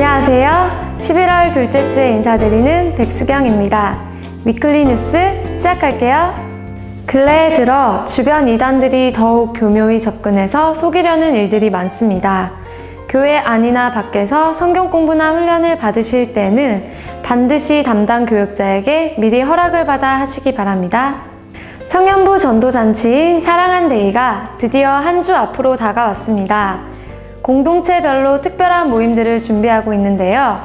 안녕하세요. 11월 둘째 주에 인사드리는 백수경입니다. 위클리 뉴스 시작할게요. 근래에 들어 주변 이단들이 더욱 교묘히 접근해서 속이려는 일들이 많습니다. 교회 안이나 밖에서 성경 공부나 훈련을 받으실 때는 반드시 담당 교육자에게 미리 허락을 받아 하시기 바랍니다. 청년부 전도잔치인 사랑한 데이가 드디어 한 주 앞으로 다가왔습니다. 공동체별로 특별한 모임들을 준비하고 있는데요.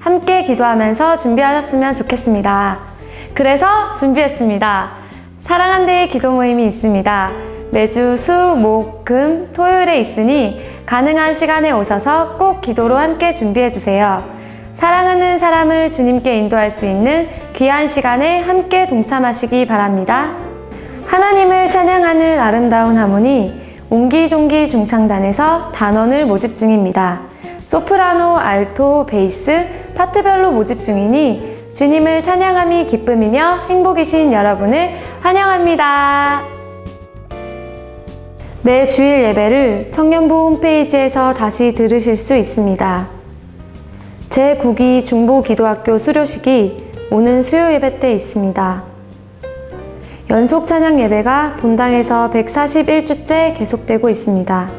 함께 기도하면서 준비하셨으면 좋겠습니다. 그래서 준비했습니다. 사랑한 데이 기도 모임이 있습니다. 매주 수, 목, 금, 토요일에 있으니 가능한 시간에 오셔서 꼭 기도로 함께 준비해 주세요. 사랑하는 사람을 주님께 인도할 수 있는 귀한 시간에 함께 동참하시기 바랍니다. 하나님을 찬양하는 아름다운 하모니 옹기종기 중창단에서 단원을 모집 중입니다. 소프라노, 알토, 베이스, 파트별로 모집 중이니 주님을 찬양함이 기쁨이며 행복이신 여러분을 환영합니다. 매 주일 예배를 청년부 홈페이지에서 다시 들으실 수 있습니다. 제9기 중보기도학교 수료식이 오는 수요 예배 때 있습니다. 연속 찬양 예배가 본당에서 141주째 계속되고 있습니다.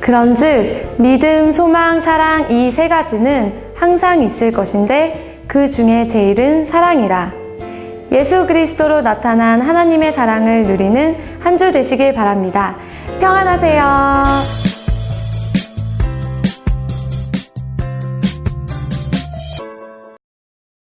그런즉 믿음, 소망, 사랑 이 세 가지는 항상 있을 것인데 그 중에 제일은 사랑이라. 예수 그리스도로 나타난 하나님의 사랑을 누리는 한 주 되시길 바랍니다. 평안하세요.